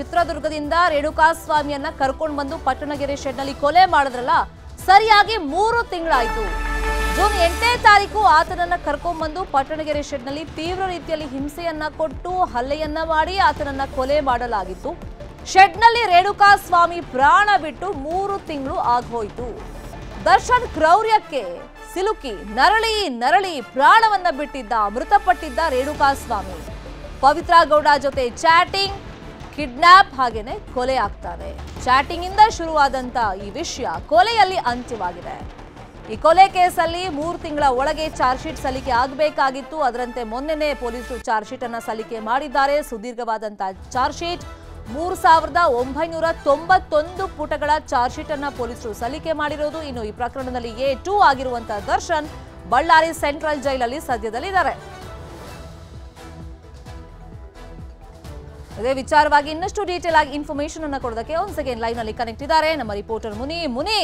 ಚಿತ್ರದುರ್ಗದಿಂದ ರೇಣುಕಾಸ್ವಾಮಿಯನ್ನ ಕರ್ಕೊಂಡು ಬಂದು ಪಟ್ಟಣಗೆರೆ ಶೆಡ್ನಲ್ಲಿ ಕೊಲೆ ಮಾಡಿದ್ರಲ್ಲ, ಸರಿಯಾಗಿ ಮೂರು ತಿಂಗಳಾಯ್ತು. ಜೂನ್ ಎಂಟನೇ ತಾರೀಕು ಆತನನ್ನ ಕರ್ಕೊಂಡ್ಬಂದು ಪಟ್ಟಣಗೆರೆ ಶೆಡ್ನಲ್ಲಿ ತೀವ್ರ ರೀತಿಯಲ್ಲಿ ಹಿಂಸೆಯನ್ನ ಕೊಟ್ಟು ಹಲ್ಲೆಯನ್ನ ಮಾಡಿ ಆತನನ್ನ ಕೊಲೆ ಮಾಡಲಾಗಿತ್ತು. ಶೆಡ್ನಲ್ಲಿ ರೇಣುಕಾಸ್ವಾಮಿ ಪ್ರಾಣ ಬಿಟ್ಟು ಮೂರು ತಿಂಗಳು ಆಗೋಯ್ತು. ದರ್ಶನ್ ಕ್ರೌರ್ಯಕ್ಕೆ ಸಿಲುಕಿ ನರಳಿ ನರಳಿ ಪ್ರಾಣವನ್ನ ಬಿಟ್ಟಿದ್ದ, ಮೃತಪಟ್ಟಿದ್ದ ರೇಣುಕಾಸ್ವಾಮಿ. ಪವಿತ್ರ ಗೌಡ ಜೊತೆ ಚಾಟಿಂಗ್ ಕಿಡ್ನಾಪ್ ಹಾಗೇನೆ ಕೊಲೆ ಆಗ್ತಾರೆ ಚಾಟಿಂಗ್ ಇಂದ ಶುರುವಾದಂತ ಈ ವಿಷಯ ಕೊಲೆಯಲ್ಲಿ ಅಂತ್ಯವಾಗಿದೆ. ಈ ಕೊಲೆ ಕೇಸಲ್ಲಿ ಮೂರು ತಿಂಗಳ ಒಳಗೆ ಚಾರ್ಜ್ ಶೀಟ್ ಸಲ್ಲಿಕೆ ಆಗಬೇಕಾಗಿತ್ತು. ಅದರಂತೆ ಮೊನ್ನೆನೇ ಪೊಲೀಸರು ಚಾರ್ಜ್ ಶೀಟ್ ಅನ್ನ ಸಲ್ಲಿಕೆ ಮಾಡಿದ್ದಾರೆ. ಸುದೀರ್ಘವಾದಂತಹ ಚಾರ್ಜ್ ಶೀಟ್ ಮೂರು ಸಾವಿರದ ಒಂಬೈನೂರ ತೊಂಬತ್ತೊಂದು ಪುಟಗಳ ಚಾರ್ಜ್ ಶೀಟ್ ಅನ್ನ ಪೊಲೀಸರು ಸಲ್ಲಿಕೆ ಮಾಡಿರೋದು. ಇನ್ನು ಈ ಪ್ರಕರಣದಲ್ಲಿ ಎ ಟೂ ಆಗಿರುವಂತಹ ದರ್ಶನ್ ಬಳ್ಳಾರಿ ಸೆಂಟ್ರಲ್ ಜೈಲಲ್ಲಿ ಸದ್ಯದಲ್ಲಿದ್ದಾರೆ. ಇದೇ ವಿಚಾರವಾಗಿ ಇನ್ನಷ್ಟು ಡೀಟೇಲ್ ಆಗಿ ಇನ್ಫಾರ್ಮೇಶನ್ ಅನ್ನ ಕೊಡೋದಕ್ಕೆ ಒಂದ್ ಸೆಕೆಂಡ್ ಲೈವ್ನಲ್ಲಿ ಕನೆಕ್ಟ್ ಇದ್ದಾರೆ. ನಮ್ಮ ರಿಪೋರ್ಟರ್ ಮುನಿ. ಮುನಿ,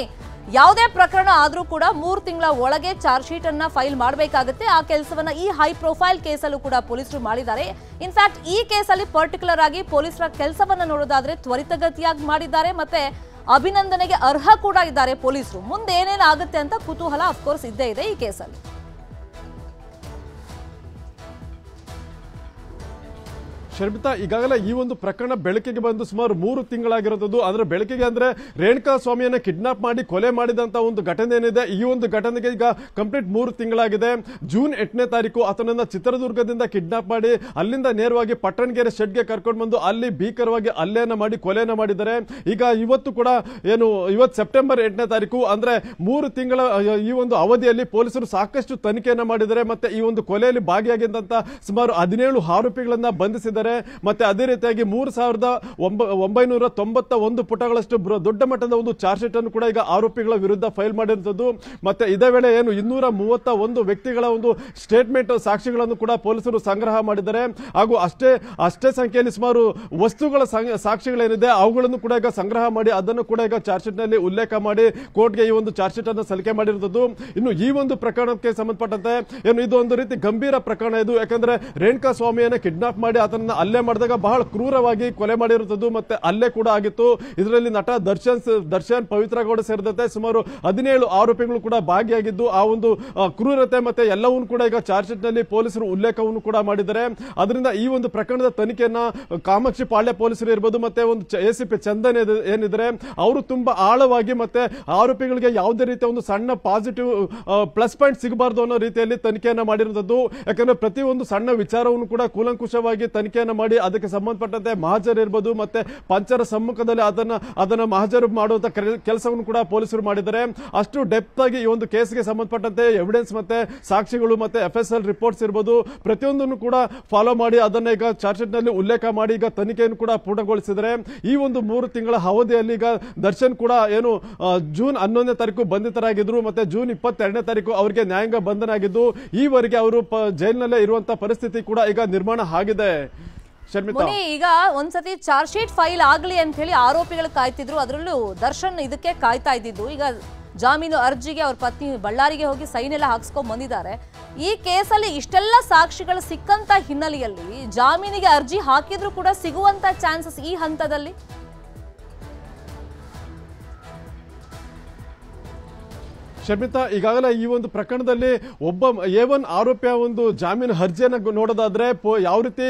ಯಾವುದೇ ಪ್ರಕರಣ ಆದರೂ ಕೂಡ ಮೂರು ತಿಂಗಳ ಒಳಗೆ ಚಾರ್ಜ್ ಶೀಟ್ ಅನ್ನ ಫೈಲ್ ಮಾಡಬೇಕಾಗುತ್ತೆ. ಆ ಕೆಲಸವನ್ನ ಈ ಹೈ ಪ್ರೊಫೈಲ್ ಕೇಸಲ್ಲೂ ಕೂಡ ಪೊಲೀಸರು ಮಾಡಿದ್ದಾರೆ. ಇನ್ಫ್ಯಾಕ್ಟ್ ಈ ಕೇಸಲ್ಲಿ ಪರ್ಟಿಕ್ಯುಲರ್ ಆಗಿ ಪೊಲೀಸರ ಕೆಲಸವನ್ನ ನೋಡೋದಾದ್ರೆ ತ್ವರಿತಗತಿಯಾಗಿ ಮಾಡಿದ್ದಾರೆ ಮತ್ತೆ ಅಭಿನಂದನೆಗೆ ಅರ್ಹ ಕೂಡ ಇದ್ದಾರೆ ಪೊಲೀಸರು. ಮುಂದೆ ಏನೇನಾಗುತ್ತೆ ಅಂತ ಕುತೂಹಲ ಅಫ್ಕೋರ್ಸ್ ಇದ್ದೇ ಇದೆ ಈ ಕೇಸಲ್ಲಿ ಶರ್ಮಿತಾ, ಈಗಾಗಲೇ ಈ ಒಂದು ಪ್ರಕರಣ ಬೆಳಕಿಗೆ ಬಂದು ಸುಮಾರು ಮೂರು ತಿಂಗಳಾಗಿರೋದು ಅದರ ಬೆಳಕಿಗೆ ಅಂದ್ರೆ ರೇಣುಕಾ ಸ್ವಾಮಿಯನ್ನ ಕಿಡ್ನಾಪ್ ಮಾಡಿ ಕೊಲೆ ಮಾಡಿದಂತ ಒಂದು ಘಟನೆ ಏನಿದೆ, ಈ ಒಂದು ಘಟನೆಗೆ ಈಗ ಕಂಪ್ಲೀಟ್ ಮೂರು ತಿಂಗಳಾಗಿದೆ. ಜೂನ್ ಎಂಟನೇ ತಾರೀಕು ಆತನನ್ನ ಚಿತ್ರದುರ್ಗದಿಂದ ಕಿಡ್ನಾಪ್ ಮಾಡಿ ಅಲ್ಲಿಂದ ನೇರವಾಗಿ ಪಟ್ಟಣಗೆರೆ ಶೆಡ್ಗೆ ಕರ್ಕೊಂಡು ಬಂದು ಅಲ್ಲಿ ಭೀಕರವಾಗಿ ಅಲ್ಲೇನ ಮಾಡಿ, ಕೊಲೆಯನ್ನ ಮಾಡಿದ್ದಾರೆ. ಈಗ ಇವತ್ತು ಕೂಡ ಏನು, ಇವತ್ತು ಸೆಪ್ಟೆಂಬರ್ ಎಂಟನೇ ತಾರೀಕು, ಅಂದ್ರೆ ಮೂರು ತಿಂಗಳ, ಈ ಒಂದು ಅವಧಿಯಲ್ಲಿ ಪೊಲೀಸರು ಸಾಕಷ್ಟು ತನಿಖೆಯನ್ನ ಮಾಡಿದ್ದಾರೆ. ಮತ್ತೆ ಈ ಒಂದು ಕೊಲೆಯಲ್ಲಿ ಭಾಗಿಯಾಗಿದ್ದಂತ ಸುಮಾರು ಹದಿನೇಳು ಆರೋಪಿಗಳನ್ನ ಬಂಧಿಸಿದ್ದಾರೆ. ಮತ್ತೆ ಅದೇ ರೀತಿಯಾಗಿ ಮೂರು ಸಾವಿರದ ಒಂಬ, ಒಂಬೈನೂರ ತೊಂಬತ್ತ ಒಂದು ಪುಟಗಳಷ್ಟು ದೊಡ್ಡ ಮಟ್ಟದ ಒಂದು ಚಾರ್ಜ್ ಶೀಟ್ ಅನ್ನು ಕೂಡ ಈಗ ಆರೋಪಿಗಳ ವಿರುದ್ಧ ಫೈಲ್ ಮಾಡಿರುವಂತದ್ದು. ಮತ್ತೆ ಇದೇ ವೇಳೆ ಏನು ಇನ್ನೂರ ಮೂವತ್ತ ಒಂದು ವ್ಯಕ್ತಿಗಳ ಒಂದು ಸ್ಟೇಟ್ಮೆಂಟ್ ಸಾಕ್ಷಿಗಳನ್ನು ಕೂಡ ಪೊಲೀಸರು ಸಂಗ್ರಹ ಮಾಡಿದ್ದಾರೆ. ಹಾಗೂ ಅಷ್ಟೇ ಅಷ್ಟೇ ಸಂಖ್ಯೆಯಲ್ಲಿ ಸುಮಾರು ವಸ್ತುಗಳ ಸಾಕ್ಷಿಗಳೇನಿದೆ ಅವುಗಳನ್ನು ಕೂಡ ಈಗ ಸಂಗ್ರಹ ಮಾಡಿ ಅದನ್ನು ಕೂಡ ಈಗ ಚಾರ್ಜ್ ಶೀಟ್ನಲ್ಲಿ ಉಲ್ಲೇಖ ಮಾಡಿ ಕೋರ್ಟ್ಗೆ ಈ ಒಂದು ಚಾರ್ಜ್ ಶೀಟ್ ಅನ್ನು ಸಲ್ಲಿಕೆ ಮಾಡಿರುವುದು ಇನ್ನು ಈ ಒಂದು ಪ್ರಕರಣಕ್ಕೆ ಸಂಬಂಧಪಟ್ಟಂತೆ ಏನು ಇದು ಒಂದು ರೀತಿ ಗಂಭೀರ ಪ್ರಕರಣ ಇದು. ಯಾಕಂದ್ರೆ ರೇಣುಕಾ ಸ್ವಾಮಿಯನ್ನ ಕಿಡ್ನಾಪ್ ಮಾಡಿ ಆತನನ್ನ ಹಲ್ಲೆ ಮಾಡಿದಾಗ ಬಹಳ ಕ್ರೂರವಾಗಿ ಕೊಲೆ ಮಾಡಿರುತ್ತದ್ದು ಮತ್ತೆ ಅಲ್ಲೇ ಕೂಡ ಆಗಿತ್ತು. ಇದರಲ್ಲಿ ನಟ ದರ್ಶನ್ ದರ್ಶನ್ ಪವಿತ್ರ ಗೌಡ ಸೇರಿದಂತೆ ಸುಮಾರು ಹದಿನೇಳು ಆರೋಪಿಗಳು ಕೂಡ ಭಾಗಿಯಾಗಿದ್ದು, ಆ ಒಂದು ಕ್ರೂರತೆ ಮತ್ತೆ ಎಲ್ಲವನ್ನೂ ಕೂಡ ಈಗ ಚಾರ್ಜ್ ಶೀಟ್ನಲ್ಲಿ ಪೊಲೀಸರು ಉಲ್ಲೇಖವನ್ನು ಕೂಡ ಮಾಡಿದ್ದಾರೆ. ಅದರಿಂದ ಈ ಒಂದು ಪ್ರಕರಣದ ತನಿಖೆಯನ್ನ ಕಾಮಾಕ್ಷಿ ಪಾಳ್ಯ ಪೊಲೀಸರು ಇರ್ಬೋದು ಮತ್ತೆ ಒಂದು ಎಸಿಪಿ ಚಂದನ್ ಏನ್- ಏನಿದ್ರೆ, ಅವರು ತುಂಬಾ ಆಳವಾಗಿ ಮತ್ತೆ ಆರೋಪಿಗಳಿಗೆ ಯಾವುದೇ ರೀತಿಯ ಒಂದು ಸಣ್ಣ ಪಾಸಿಟಿವ್ ಪ್ಲಸ್ ಪಾಯಿಂಟ್ ಸಿಗಬಾರ್ದು ಅನ್ನೋ ರೀತಿಯಲ್ಲಿ ತನಿಖೆಯನ್ನ ಮಾಡಿರುವಂತದ್ದು ಯಾಕಂದ್ರೆ ಪ್ರತಿ ಒಂದು ಸಣ್ಣ ವಿಚಾರವನ್ನು ಕೂಡ ಕೂಲಂಕುಷವಾಗಿ ಮಾಡಿ ಅದಕ್ಕೆ ಸಂಬಂಧಪಟ್ಟಂತೆ ಮಹಾಜರ್ ಇರ್ಬೋದು ಮತ್ತೆ ಪಂಚರ ಸಮ್ಮುಖದಲ್ಲಿ ಅದನ್ನ ಅದನ್ನ ಮಹಾಜರು ಮಾಡುವಂತ ಕೆಲಸವನ್ನು ಕೂಡ ಪೊಲೀಸರು ಮಾಡಿದ್ದಾರೆ. ಅಷ್ಟು ಡೆಪ್ತ್ ಆಗಿ ಈ ಒಂದು ಕೇಸ್ಗೆ ಸಂಬಂಧಪಟ್ಟಂತೆ ಎವಿಡೆನ್ಸ್ ಮತ್ತೆ ಸಾಕ್ಷಿಗಳು ಮತ್ತೆ ಎಫ್ ಎಸ್ ಎಲ್ ರಿಪೋರ್ಟ್ಸ್ ಇರ್ಬೋದು. ಪ್ರತಿಯೊಂದನ್ನು ಕೂಡ ಫಾಲೋ ಮಾಡಿ ಅದನ್ನ ಈಗ ಚಾರ್ಜ್ನಲ್ಲಿ ಉಲ್ಲೇಖ ಮಾಡಿ ಈಗ ತನಿಖೆಯನ್ನು ಕೂಡ ಪೂರ್ಣಗೊಳಿಸಿದರೆ ಈ ಒಂದು ಮೂರು ತಿಂಗಳ ಅವಧಿಯಲ್ಲಿ ಈಗ ದರ್ಶನ್ ಕೂಡ ಏನು ಜೂನ್ ಹನ್ನೊಂದನೇ ತಾರೀಕು ಬಂಧಿತರಾಗಿದ್ರು ಮತ್ತೆ ಜೂನ್ ಇಪ್ಪತ್ತೆರಡನೇ ತಾರೀಕು ಅವರಿಗೆ ನ್ಯಾಯಾಂಗ ಬಂಧನ ಆಗಿದ್ದು ಈವರೆಗೆ ಅವರು ಜೈಲಿನಲ್ಲೇ ಇರುವಂತಹ ಪರಿಸ್ಥಿತಿ ಕೂಡ ಈಗ ನಿರ್ಮಾಣ ಆಗಿದೆ. ಈಗ ಒಂದ್ಸತಿ ಚಾರ್ಜ್ ಶೀಟ್ ಫೈಲ್ ಆಗ್ಲಿ ಅಂತ ಹೇಳಿ ಆರೋಪಿಗಳು ಕಾಯ್ತಿದ್ರು. ಅದರಲ್ಲೂ ದರ್ಶನ್ ಇದಕ್ಕೆ ಕಾಯ್ತಾ ಇದ್ದಿದ್ದು. ಈಗ ಜಾಮೀನು ಅರ್ಜಿಗೆ ಅವ್ರ ಪತ್ನಿ ಬಳ್ಳಾರಿಗೆ ಹೋಗಿ ಸೈನ್ ಎಲ್ಲ ಹಾಕ್ಸ್ಕೊಂಡ್ ಬಂದಿದ್ದಾರೆ. ಈ ಕೇಸಲ್ಲಿ ಇಷ್ಟೆಲ್ಲ ಸಾಕ್ಷಿಗಳು ಸಿಕ್ಕಂತ ಹಿನ್ನೆಲೆಯಲ್ಲಿ ಜಾಮೀನಿಗೆ ಅರ್ಜಿ ಹಾಕಿದ್ರು ಕೂಡ ಸಿಗುವಂತ ಚಾನ್ಸಸ್ ಈ ಹಂತದಲ್ಲಿ? ಶರ್ಮಿತಾ ಈಗಾಗಲೇ ಈ ಒಂದು ಪ್ರಕರಣದಲ್ಲಿ ಒಬ್ಬ ಎ ಒನ್ ಆರೋಪಿಯ ಒಂದು ಜಾಮೀನು ಅರ್ಜಿಯನ್ನು ನೋಡೋದಾದ್ರೆ ಯಾವ ರೀತಿ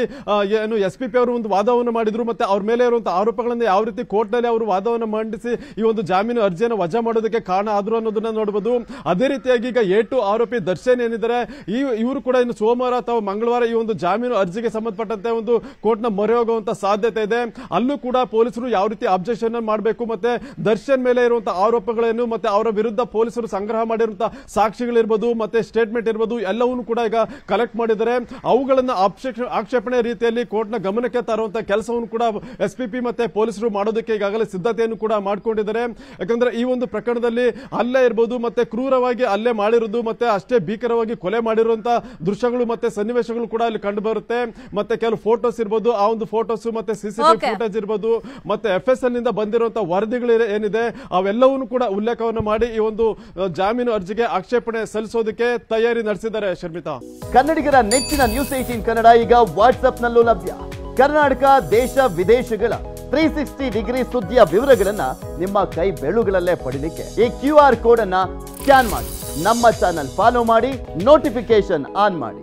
ಏನು ಎಸ್ ಪಿ ಪಿ ಅವರು ಒಂದು ವಾದವನ್ನು ಮಾಡಿದ್ರು ಮತ್ತೆ ಅವ್ರ ಮೇಲೆ ಇರುವಂತಹ ಆರೋಪಗಳನ್ನು ಯಾವ ರೀತಿ ಕೋರ್ಟ್ನಲ್ಲಿ ಅವರು ವಾದವನ್ನು ಮಂಡಿಸಿ ಈ ಒಂದು ಜಾಮೀನು ಅರ್ಜಿಯನ್ನು ವಜಾ ಮಾಡೋದಕ್ಕೆ ಕಾರಣ ಆದ್ರು ಅನ್ನೋದನ್ನ ನೋಡಬಹುದು ಅದೇ ರೀತಿಯಾಗಿ ಈಗ ಎ ಟು ಆರೋಪಿ ದರ್ಶನ್ ಏನಿದ್ದಾರೆ, ಈ ಇವರು ಕೂಡ ಇನ್ನು ಸೋಮವಾರ ಅಥವಾ ಮಂಗಳವಾರ ಈ ಒಂದು ಜಾಮೀನು ಅರ್ಜಿಗೆ ಸಂಬಂಧಪಟ್ಟಂತೆ ಒಂದು ಕೋರ್ಟ್ನ ಮೊರೆ ಹೋಗುವಂತಹ ಸಾಧ್ಯತೆ ಇದೆ. ಅಲ್ಲೂ ಕೂಡ ಪೊಲೀಸರು ಯಾವ ರೀತಿ ಅಬ್ಜೆಕ್ಷನ್ ಮಾಡಬೇಕು ಮತ್ತೆ ದರ್ಶನ್ ಮೇಲೆ ಇರುವಂತಹ ಆರೋಪಗಳೇನು ಮತ್ತೆ ಅವರ ವಿರುದ್ಧ ಪೊಲೀಸರು ಸಂಗ್ರಹ ಮಾಡಿರುವಂತಹ ಸಾಕ್ಷಿಗಳಿರ್ಬೋದು ಮತ್ತೆ ಸ್ಟೇಟ್ಮೆಂಟ್ ಇರ್ಬೋದು ಎಲ್ಲವನ್ನೂ ಕೂಡ ಈಗ ಕಲೆಕ್ಟ್ ಮಾಡಿದ್ದಾರೆ. ಅವುಗಳನ್ನ ಆಕ್ಷೇಪ- ಆಕ್ಷೇಪಣೆ ರೀತಿಯಲ್ಲಿ ಕೋರ್ಟ್ನ ಗಮನಕ್ಕೆ ತರುವಂತಹ ಕೆಲಸವನ್ನು ಕೂಡ ಎಸ್ ಪಿ ಪಿ ಮತ್ತೆ ಪೊಲೀಸರು ಮಾಡೋದಕ್ಕೆ ಈಗಾಗಲೇ ಸಿದ್ಧತೆಯನ್ನು ಕೂಡ ಮಾಡ್ಕೊಂಡಿದ್ದಾರೆ. ಯಾಕಂದ್ರೆ ಈ ಒಂದು ಪ್ರಕರಣದಲ್ಲಿ ಹಲ್ಲೆ ಇರ್ಬೋದು ಮತ್ತೆ ಕ್ರೂರವಾಗಿ ಹಲ್ಲೆ ಮಾಡಿರೋದು ಮತ್ತೆ ಅಷ್ಟೇ ಭೀಕರವಾಗಿ ಕೊಲೆ ಮಾಡಿರುವಂತಹ ದೃಶ್ಯಗಳು ಮತ್ತೆ ಸನ್ನಿವೇಶಗಳು ಕೂಡ ಅಲ್ಲಿ ಕಂಡು ಬರುತ್ತೆ ಮತ್ತೆ ಕೆಲವು ಫೋಟೋಸ್ ಇರ್ಬೋದು ಆ ಒಂದು ಫೋಟೋಸ್ ಮತ್ತೆ ಸಿಸಿಟಿವಿ. ಫುಟೇಜ್ ಇರ್ಬೋದು ಮತ್ತೆ ಎಫ್ ಎಸ್ ಎಲ್ನಿಂದ ಬಂದಿರುವಂತಹ ವರದಿಗಳು ಏನಿದೆ ಅವೆಲ್ಲವನ್ನು ಕೂಡ ಉಲ್ಲೇಖವನ್ನು ಮಾಡಿ ಈ ಒಂದು ಜಾಮೀನು ಅರ್ಜಿಗೆ ಆಕ್ಷೇಪಣೆ ಸಲ್ಲಿಸೋದಕ್ಕೆ ತಯಾರಿ ನಡೆಸಿದ್ದಾರೆ ಶರ್ಮಿತಾ. ಕನ್ನಡಿಗರ ನೆಚ್ಚಿನ ನ್ಯೂಸ್ ಏಟೀನ್ ಕನ್ನಡ ಈಗ ವಾಟ್ಸ್ಆಪ್ನಲ್ಲೂ ಲಭ್ಯ. ಕರ್ನಾಟಕ, ದೇಶ, ವಿದೇಶಗಳ ತ್ರೀ ಸಿಕ್ಸ್ಟಿ ಡಿಗ್ರಿ ಸುದ್ದಿಯ ವಿವರಗಳನ್ನ ನಿಮ್ಮ ಕೈ ಬೆಳುಗಳಲ್ಲೇ ಪಡಿಲಿಕ್ಕೆ ಈ ಕ್ಯೂ ಆರ್ ಕೋಡ್ ಅನ್ನ ಸ್ಕ್ಯಾನ್ ಮಾಡಿ. ನಮ್ಮ ಚಾನಲ್ ಫಾಲೋ ಮಾಡಿ ನೋಟಿಫಿಕೇಶನ್ ಆನ್ ಮಾಡಿ.